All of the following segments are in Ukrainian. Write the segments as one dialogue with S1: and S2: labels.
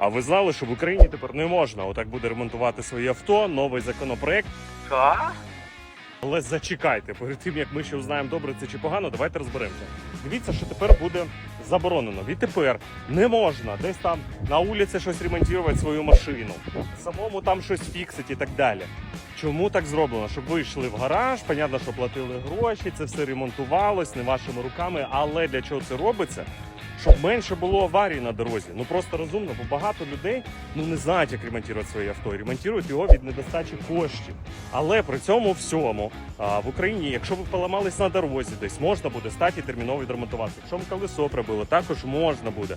S1: А ви знали, що в Україні тепер не можна отак буде ремонтувати своє авто, новий законопроект.
S2: Що?
S1: Але зачекайте, перед тим як ми ще узнаємо, добре це чи погано, давайте розберемося. Дивіться, що тепер буде заборонено. Відтепер не можна десь там на вулиці щось ремонтувати свою машину, самому там щось фіксити і так далі. Чому так зроблено? Щоб ви йшли в гараж, понятно, що платили гроші, це все ремонтувалось не вашими руками. Але для чого це робиться? Щоб менше було аварій на дорозі. Ну просто розумно, бо багато людей ну не знають, як ремонтувати своє авто. І ремонтують його від недостачі коштів. Але при цьому всьому а, в Україні, якщо ви поламались на дорозі, десь можна буде стати терміново відремонтувати. Якщо ви колесо прибили, також можна буде.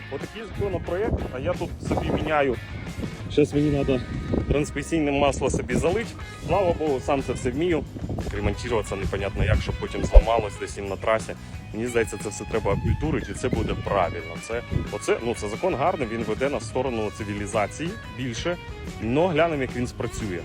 S1: Отакий законопроект, а я тут собі міняю. Зараз мені треба трансмісійне масло собі залити. Слава Богу, сам це все вмію. Ремонтуватися непонятно як, щоб потім зламалось десь їм на трасі. Мені здається, це все треба окультурити, і це буде правильно. Це, оце, ну, це закон гарний, він веде нас в сторону цивілізації більше, але глянемо, як він спрацює.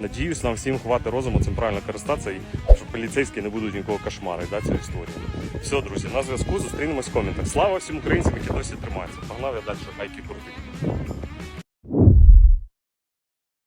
S1: Надіюсь, нам всім хватить розуму цим правильно користатися і що поліцейські не будуть нікого кошмарити, да, цю історію. Все, друзі, на зв'язку зустрінемось в коментах. Слава всім українцям, які досі тримаються. Погнав я далі, хайки крутить.